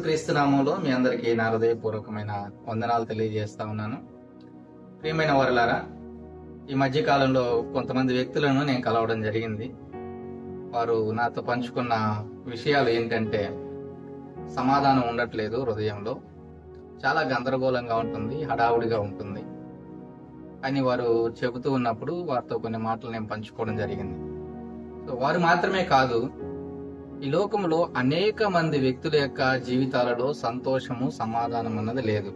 యేసుక్రీస్తు నామంలో మీ అందరికీ నా హృదయపూర్వకమైన వందనాలు తెలియజేస్తా ఉన్నాను. ప్రియమైన వారులారా ఈ మధ్యకాలంలో కొంతమంది వ్యక్తులను నేను కలవడం జరిగింది. వారు నాతో పంచుకున్న విషయాలు ఏంటంటే సమాధానం ఉండట్లేదు హృదయంలో. చాలా గందరగోళంగా ఉంటుంది హడావుడిగా ఉంటుంది. అని వారు చెబుతూ ఉన్నప్పుడు వారితో కొన్ని మాటలు నేను పంచుకోవడం జరిగింది. సో వారు మాత్రమే కాదు ఈ లోకంలో అనేక మంది వ్యక్తుల యొక్క జీవితాలలో సంతోషము సమాధానం అన్నది లేదు.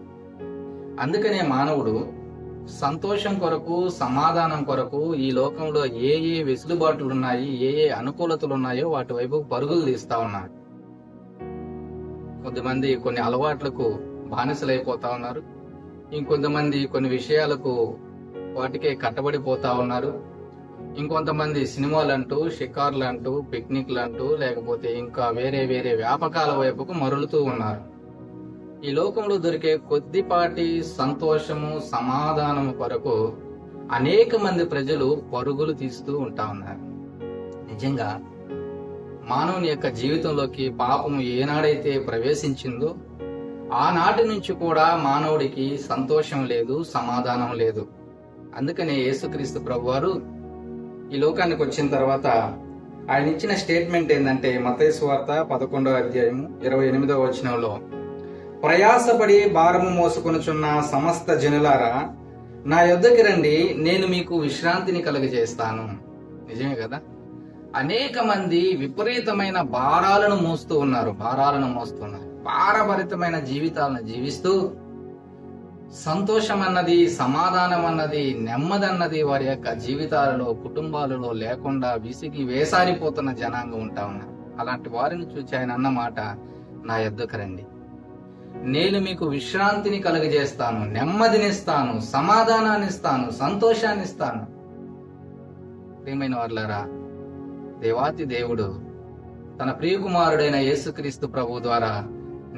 అందుకనే మానవుడు సంతోషం కొరకు సమాధానం కొరకు ఈ లోకంలో ఏ ఏ వెసులుబాట్లు ఉన్నాయి ఏ ఏ అనుకూలతలు ఉన్నాయో వాటి వైపు పరుగులు తీస్తా ఉన్నారు కొంతమంది కొన్ని అలవాట్లకు బానిసలైపోతా ఉన్నారు. ఇంకొంతమంది కొన్ని విషయాలకు వాటికే కట్టబడిపోతా ఉన్నారు. ఇంకొంతమంది సినిమాలు అంటూ షికార్లు అంటూ పిక్నిక్లు అంటూ లేకపోతే ఇంకా వేరే వేరే వ్యాపకాల వైపుకు మరులుతూ ఉన్నారు. ఈ లోకంలో దొరికే కొద్దిపాటి సంతోషము సమాధానము కొరకు అనేక మంది ప్రజలు పరుగులు తీస్తూ ఉంటా ఉన్నారు. నిజంగా మానవుని యొక్క జీవితంలోకి పాపము ఏనాడైతే ప్రవేశించిందో ఆనాటి నుంచి కూడా మానవుడికి సంతోషం లేదు సమాధానం లేదు. అందుకనే యేసుక్రీస్తు ప్రభువారు ఈ లోకానికి వచ్చిన తర్వాత ఆయన ఇచ్చిన స్టేట్మెంట్ ఏంటంటే మతేసు వార్త పదకొండవ అధ్యాయము ఇరవై ఎనిమిదవ వచనంలో ప్రయాసపడి భారము మోసుకొనుచున్న సమస్త జనులారా నా యొద్దకి రండి నేను మీకు విశ్రాంతిని కలుగజేస్తాను. నిజమే కదా? అనేక మంది విపరీతమైన భారాలను మోస్తూ ఉన్నారు భారాలను మోస్తున్నారు భారభరితమైన జీవితాలను జీవిస్తూ సంతోషం అన్నది సమాధానం అన్నది నెమ్మదన్నది వారి యొక్క జీవితాలలో కుటుంబాలలో లేకుండా విసిగి వేసారిపోతున్న జనాంగం ఉంటా ఉన్నా. అలాంటి వారిని చూచి ఆయన అన్నమాట నా ఎద్దుకు రండి. నేను మీకు విశ్రాంతిని కలుగజేస్తాను నెమ్మదినిస్తాను సమాధానాన్ని ఇస్తాను సంతోషాన్ని ఇస్తాను ప్రియమైన వర్లరా దేవాతి దేవుడు తన ప్రియకుమారుడైన యేసుక్రీస్తు ప్రభు ద్వారా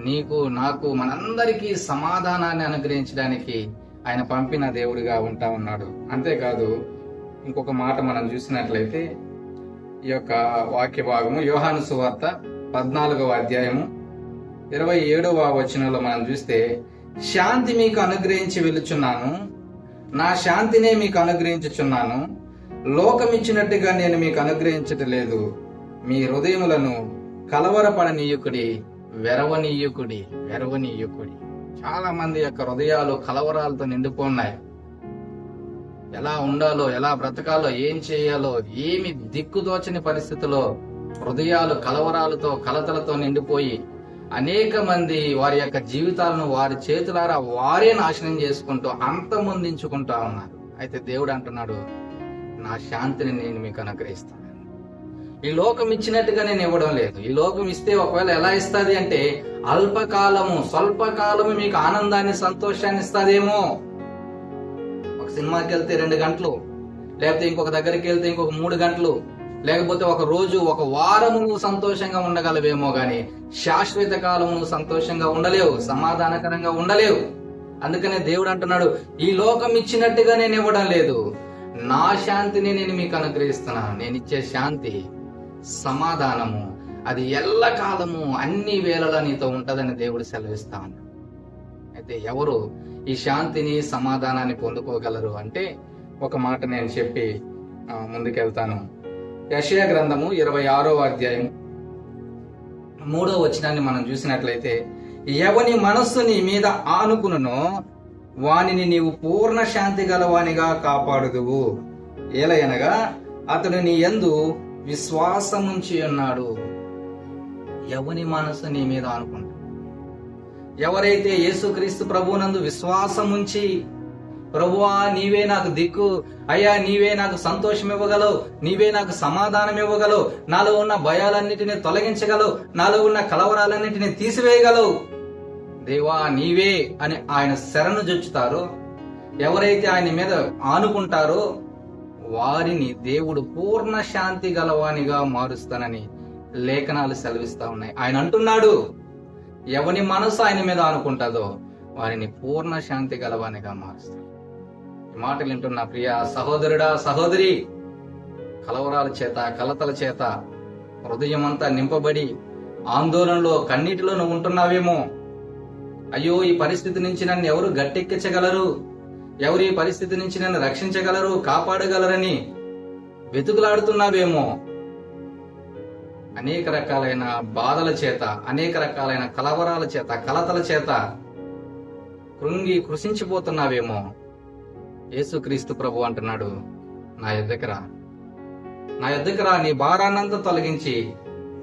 నీకు నాకు మనందరికీ సమాధానాన్ని అనుగ్రహించడానికి ఆయన పంపిన దేవుడిగా ఉంటా ఉన్నాడు. అంతేకాదు ఇంకొక మాట మనం చూసినట్లయితే ఈ యొక్క వాక్య భాగము యోహాను సువార్త పద్నాలుగవ అధ్యాయము ఇరవై ఏడవ వచనంలో మనం చూస్తే శాంతి మీకు అనుగ్రహించి వెలుచున్నాను నా శాంతినే మీకు అనుగ్రహించుచున్నాను. లోకమిచ్చినట్టుగా నేను మీకు అనుగ్రహించటం లేదు. మీ హృదయములను కలవరపడనీయుకుడి వెరవనీయకుడి వెరవనీయకుడి. చాలా మంది యొక్క హృదయాలు కలవరాలతో నిండిపోన్నాయి. ఎలా ఉండాలో ఎలా బ్రతకాలో ఏం చేయాలో ఏమి దిక్కుదోచని పరిస్థితిలో హృదయాలు కలవరాలతో కలతలతో నిండిపోయి అనేక మంది వారి యొక్క జీవితాలను వారి చేతులారా వారే నాశనం చేసుకుంటూ అంతమొందించుకుంటా ఉన్నారు. అయితే దేవుడు అంటున్నాడు నా శాంతిని నేను మీకు అనుగ్రహిస్తాను. ఈ లోకం ఇచ్చినట్టుగా నేను ఇవ్వడం లేదు. ఈ లోకం ఇస్తే ఒకవేళ ఎలా ఇస్తుంది అంటే అల్పకాలము స్వల్పకాలము మీకు ఆనందాన్ని సంతోషాన్ని ఇస్తుందేమో. ఒక సినిమాకి వెళ్తే రెండు గంటలు లేకపోతే ఇంకొక దగ్గరికి వెళ్తే ఇంకొక మూడు గంటలు లేకపోతే ఒక రోజు ఒక వారము నువ్వు సంతోషంగా ఉండగలవేమో గాని శాశ్వత కాలము నువ్వు సంతోషంగా ఉండలేవు సమాధానకరంగా ఉండలేవు. అందుకనే దేవుడు అంటున్నాడు ఈ లోకం ఇచ్చినట్టుగా నేను ఇవ్వడం లేదు. నా శాంతిని నేను మీకు అనుగ్రహిస్తున్నాను. నేను ఇచ్చే శాంతి సమాధానము. అది ఎల్లకాలము అన్ని వేళలా నీతో ఉంటుందని దేవుడు సెలవిస్తా ఉన్నాడు. అయితే ఎవరు ఈ శాంతిని సమాధానాన్ని పొందుకోగలరు అంటే ఒక మాట నేను చెప్పి ముందుకెళ్తాను. యషయ గ్రంథము ఇరవై ఆరో అధ్యాయం మూడో వచనాన్ని మనం చూసినట్లయితే ఎవని మనస్సు నీ మీద ఆనుకునునో వానిని నీవు పూర్ణ శాంతి గలవానిగా కాపాడుదువు. ఏలయనగా అతడు నీ ఎందు విశ్వాసముంచి ఉన్నాడు ఎవని మనసు నీ మీద అనుకుంటా? ఎవరైతే యేసుక్రీస్తు ప్రభువునందు విశ్వాసముంచి ప్రభువా నీవే నాకు దిక్కు అయ్యా నీవే నాకు సంతోషం ఇవ్వగలవు నీవే నాకు సమాధానం ఇవ్వగలవు నాలో ఉన్న భయాలన్నిటిని తొలగించగలవు నాలో ఉన్న కలవరాలన్నిటిని తీసివేయగలవు. దేవా నీవే అని ఆయన శరణు జొచ్చుతారో ఎవరైతే ఆయన మీద ఆనుకుంటారో వారిని దేవుడు పూర్ణ శాంతి గలవానిగా మారుస్తానని లేఖనాలు సెలవిస్తా ఉన్నాయి. ఆయన అంటున్నాడు ఎవని మనసు ఆయన మీద అనుకుంటుందో వారిని పూర్ణ శాంతి గలవానిగా మారుస్తాడు ఈ మాటలు వింటున్న ప్రియ సహోదరుడా సహోదరి కలవరాల చేత కలతల చేత హృదయం అంతా నింపబడి ఆందోళనలో కన్నీటిలో నువ్వు ఉంటున్నావేమో? అయ్యో ఈ పరిస్థితి నుంచి నన్ను ఎవరు గట్టెక్కించగలరు? ఎవరు ఈ పరిస్థితి నుంచి నన్ను రక్షించగలరు కాపాడగలరని వెతుకులాడుతున్నావేమో. అనేక రకాలైన బాధల చేత అనేక రకాలైన కలవరాల చేత కలతల చేత కృంగి కృషించిపోతున్నావేమో యేసుక్రీస్తు ప్రభు అంటున్నాడు నా ఎద్దకరా నా ఎద్దకరా నీ భారాన్నంతా తొలగించి.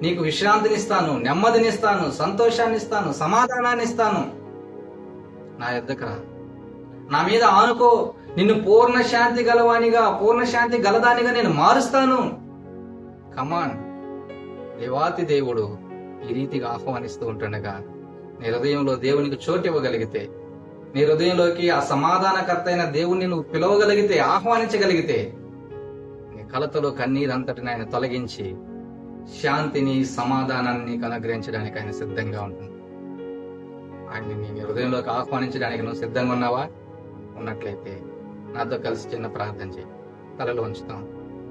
నీకు విశ్రాంతినిస్తాను నెమ్మదినిస్తాను సంతోషాన్నిస్తాను సమాధానాన్ని ఇస్తాను నా ఎద్దకరా నా మీద ఆనుకో. నిన్ను పూర్ణ శాంతి గలవానిగా పూర్ణ శాంతి గలదానిగా నేను మారుస్తాను. కమాన్ దేవాతి దేవుడు ఈ రీతిగా ఆహ్వానిస్తూ ఉంటుండగా నీ హృదయంలో దేవునికి చోటు ఇవ్వగలిగితే నీ హృదయంలోకి ఆ సమాధానకర్త అయిన దేవుణ్ణి నువ్వు పిలవగలిగితే ఆహ్వానించగలిగితే నీ కలతలో కన్నీరంతటిని ఆయన తొలగించి శాంతిని సమాధానాన్ని నీకు అనుగ్రహించడానికి ఆయన సిద్ధంగా ఉంటుంది ఆయన నీ హృదయంలోకి ఆహ్వానించడానికి నువ్వు సిద్ధంగా ఉన్నావా? ఉన్నట్లయితే నాతో కలిసి చిన్న ప్రార్థన చేయి. తలలో ఉంచుతాం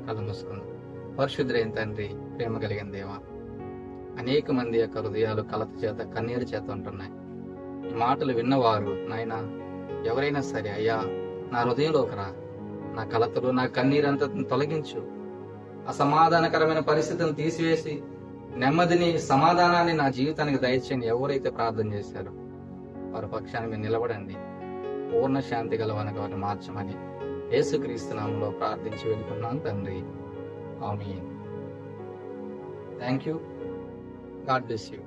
కళ్ళు మూసుకుందాం. పరిశుద్ధులైన తండ్రి ప్రేమ కలిగిన దేవా అనేక మంది యొక్క హృదయాలు కలత చేత కన్నీరు చేత ఉంటున్నాయి. ఈ మాటలు విన్నవారు నాయన ఎవరైనా సరే అయ్యా నా హృదయంలోకి రా నా కలతలు నా కన్నీరంతా తొలగించు. అసమాధానకరమైన పరిస్థితిని తీసివేసి నెమ్మదిని సమాధానాన్ని నా జీవితానికి దయచేయండి ఎవరైతే ప్రార్థన చేశారో వారి పక్షాన్ని మీరు నిలబడండి. పూర్ణ శాంతి గలవనగా వారిని మార్చమని యేసుక్రీస్తునామంలో ప్రార్థించి వెళ్ళుకున్నాను తండ్రి. ఆమె thank you. God bless you.